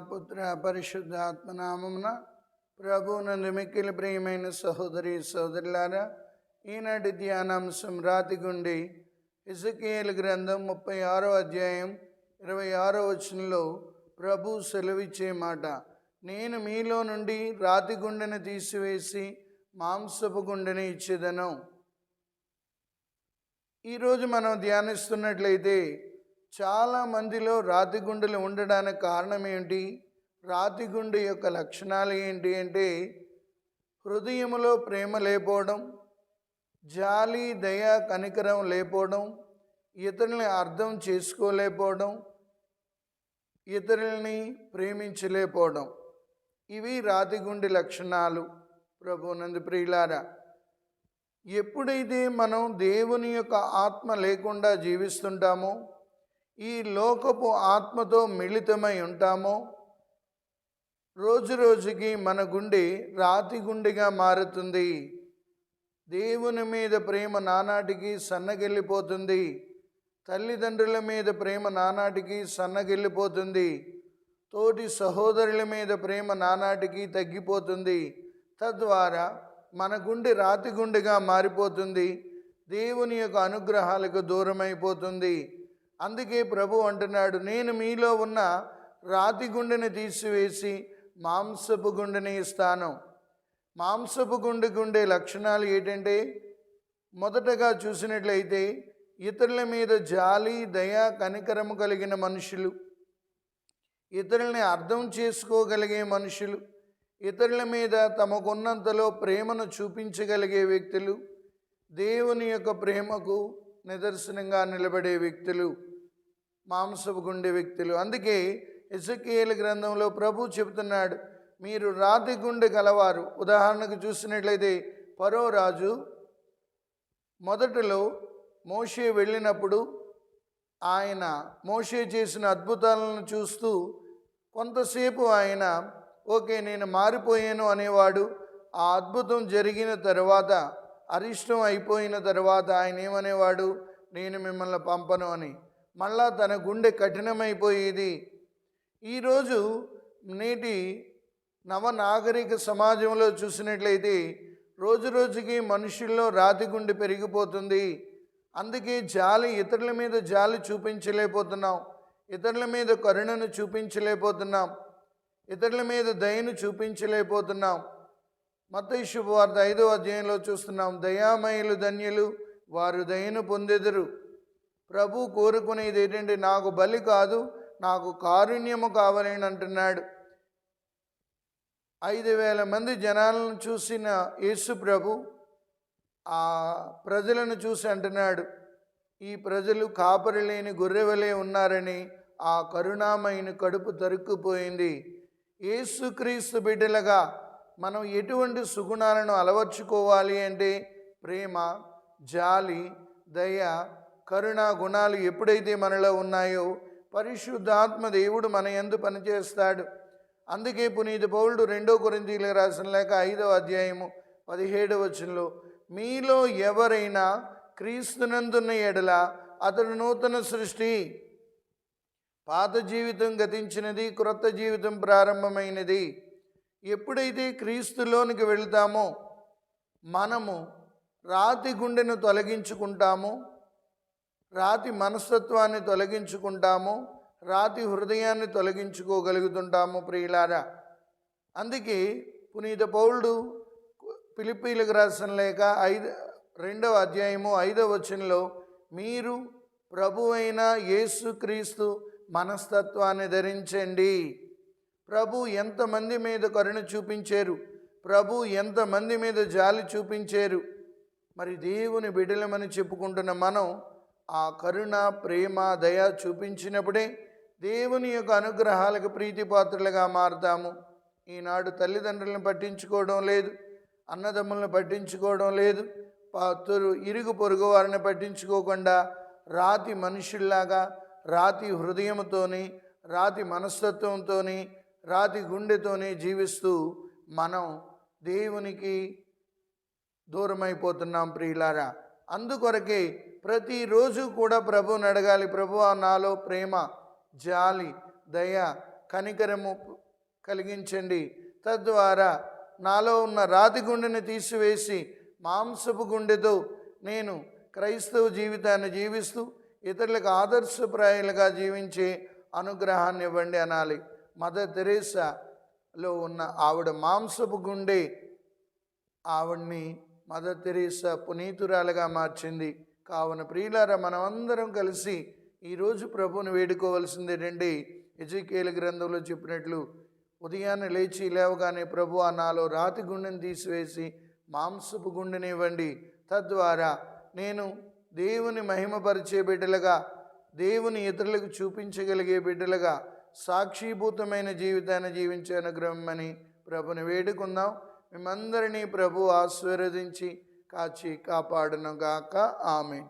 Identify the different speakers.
Speaker 1: పుత్ర పరిశుద్ధాత్మనామమున ప్రభువునందు మిక్కిలి ప్రియమైన సహోదరి సహోదరులారా ఈనాటి ధ్యానాంశం రాతిగుండి ఇజకేల్ గ్రంథం ముప్పై ఆరో అధ్యాయం ఇరవై ఆరో వచనంలో ప్రభు సెలవిచ్చే మాట నేను మీలో నుండి రాతి గుండెను తీసివేసి మాంసపు గుండెని ఇచ్చేదను. ఈరోజు మనం ధ్యానిస్తున్నట్లయితే చాలా మందిలో రాతి గుండెలు ఉండడానికి కారణం ఏంటి రాతి గుండె యొక్క లక్షణాలు ఏంటి అంటే హృదయములో ప్రేమ లేకపోవడం జాలి దయ కనికరం లేకపోవడం ఇతరుల్ని అర్థం చేసుకోలేకపోవడం ఇతరుల్ని ప్రేమించలేకపోవడం ఇవి రాతి గుండె లక్షణాలు ప్రభునందు ప్రియులారా. ఎప్పుడైతే మనం దేవుని యొక్క ఆత్మ లేకుండా జీవిస్తుంటామో ఈ లోకపు ఆత్మతో మిళితమై ఉంటామో? రోజు రోజుకి మన గుండె రాతి గుండెగా మారుతుంది. దేవుని మీద ప్రేమ నానాటికి సన్నగిల్లిపోతుంది. తల్లిదండ్రుల మీద ప్రేమ నానాటికి సన్నగిల్లిపోతుంది. తోటి సహోదరుల మీద ప్రేమ నానాటికి తగ్గిపోతుంది. తద్వారా మన గుండె రాతి గుండెగా మారిపోతుంది. దేవుని యొక్క అనుగ్రహాలకు దూరమైపోతుంది. అందుకే ప్రభు అంటున్నాడు నేను మీలో ఉన్న రాతి గుండెని తీసివేసి మాంసపు గుండెని ఇస్తాను. మాంసపు గుండె గుండె లక్షణాలు ఏంటంటే మొదటగా చూసినట్లయితే ఇతరుల మీద జాలి దయ కనికరము కలిగిన మనుషులు. ఇతరుల్ని అర్థం చేసుకోగలిగే మనుషులు. ఇతరుల మీద తమకున్నంతలో ప్రేమను చూపించగలిగే వ్యక్తులు. దేవుని యొక్క ప్రేమకు నిదర్శనంగా నిలబడే వ్యక్తులు. మాంసపు గుండె వ్యక్తులు. అందుకే ఎసకేల గ్రంథంలో ప్రభు చెబుతున్నాడు మీరు రాతి గుండె గలవారు. ఉదాహరణకు చూసినట్లయితే పరో రాజు మొదటలో మోషే వెళ్ళినప్పుడు ఆయన మోషే చేసిన అద్భుతాలను చూస్తూ కొంతసేపు ఆయన ఓకే నేను మారిపోయాను అనేవాడు. ఆ అద్భుతం జరిగిన తర్వాత అరిష్టం అయిపోయిన తర్వాత ఆయన ఏమనేవాడు నేను మిమ్మల్ని పంపను అని. మళ్ళా తన గుండె కఠినమైపోయేది. ఈరోజు నేటి నవనాగరిక సమాజంలో చూసినట్లయితే రోజు రోజుకి మనుషుల్లో రాతి గుండె పెరిగిపోతుంది. అందుకే జాలి ఇతరుల మీద జాలి చూపించలేకపోతున్నాం. ఇతరుల మీద కరుణను చూపించలేకపోతున్నాం. ఇతరుల మీద దయను చూపించలేకపోతున్నాం. మత శుభవార్త ఐదో అధ్యాయంలో చూస్తున్నాం. దయామయులు ధన్యులు వారు దయను పొందెదరు. ప్రభు కోరుకునేది ఏంటంటే నాకు బలి కాదు నాకు కారుణ్యము కావాలని అంటున్నాడు. ఐదు వేల మంది జనాలను చూసిన యేసు ప్రభు ఆ ప్రజలను చూసి అంటున్నాడు ఈ ప్రజలు కాపరి లేని గొర్రెవలే ఉన్నారని ఆ కరుణామైన కడుపు తరుక్కుపోయింది. యేసుక్రీస్తు బిడ్డలుగా మనం ఎటువంటి సుగుణాలను అలవర్చుకోవాలి అంటే ప్రేమ జాలి దయ కరుణ గుణాలు ఎప్పుడైతే మనలో ఉన్నాయో పరిశుద్ధాత్మ దేవుడు మన ఎందు పనిచేస్తాడు. అందుకే పునీత పౌరుడు రెండో కొరింతీలు రాసిన లేక ఐదవ అధ్యాయము పదిహేడవ వచనంలో మీలో ఎవరైనా క్రీస్తునందున్న ఎడల అతడు నూతన సృష్టి పాత జీవితం గతించినది క్రొత్త జీవితం ప్రారంభమైనది. ఎప్పుడైతే క్రీస్తులోనికి వెళ్తామో మనము రాతి గుండెను తొలగించుకుంటామో రాతి మనస్తత్వాన్ని తొలగించుకుంటాము రాతి హృదయాన్ని తొలగించుకోగలుగుతుంటాము ప్రియులారా. అందుకే పునీత పౌరుడు పిలిపీలకు రాసిన లేక ఐదు రెండవ అధ్యాయము ఐదవ వచనంలో మీరు ప్రభువైన యేసుక్రీస్తు మనస్తత్వాన్ని ధరించండి. ప్రభు ఎంతమంది మీద కరుణ చూపించారు? ప్రభు ఎంతమంది మీద జాలి చూపించారు? మరి దేవుని బిడలమని చెప్పుకుంటున్న మనం ఆ కరుణ ప్రేమ దయ చూపించినప్పుడే దేవుని యొక్క అనుగ్రహాలకు ప్రీతిపాత్రులుగా మారుతాము. ఈనాడు తల్లిదండ్రులను పట్టించుకోవడం లేదు అన్నదమ్ములను పట్టించుకోవడం లేదు పాత్రు ఇరుగు పొరుగు వారిని పట్టించుకోకుండా రాతి మనుషుల్లాగా రాతి హృదయంతోని రాతి మనస్తత్వంతోని రాతి గుండెతోనే జీవిస్తూ మనం దేవునికి దూరమైపోతున్నాం ప్రియులారా. అందుకొరకే ప్రతిరోజు కూడా ప్రభువుని అడగాలి ప్రభు నాలో ప్రేమ జాలి దయ కనికరము కలిగించండి. తద్వారా నాలో ఉన్న రాతి గుండెని తీసివేసి మాంసపు గుండెతో నేను క్రైస్తవ జీవితాన్ని జీవిస్తూ ఇతరులకు ఆదర్శప్రాయాలుగా జీవించే అనుగ్రహాన్ని ఇవ్వండి అనాలి. మదర్ తెరేసాలో ఉన్న ఆవిడ మాంసపు గుండె ఆవిడ్ని మదర్ తెరేసా పునీతురాలుగా మార్చింది. కావున ప్రియులారా మనమందరం కలిసి ఈరోజు ప్రభువుని వేడుకోవాల్సింది రండి. ఎజుకేల గ్రంథంలో చెప్పినట్లు ఉదయాన్నే లేచి లేవగానే ప్రభు ఆ నాలో రాతి గుండెని తీసివేసి మాంసపు గుండెని ఇవ్వండి. తద్వారా నేను దేవుని మహిమపరిచే బిడ్డలుగా దేవుని ఇతరులకు చూపించగలిగే బిడ్డలుగా సాక్షీభూతమైన జీవితాన్ని జీవించే అనుగ్రహమని ప్రభుని వేడుకుందాం. మేమందరినీ ప్రభు ఆశీర్వదించి కాచి కాపాడునుగాక. ఆమె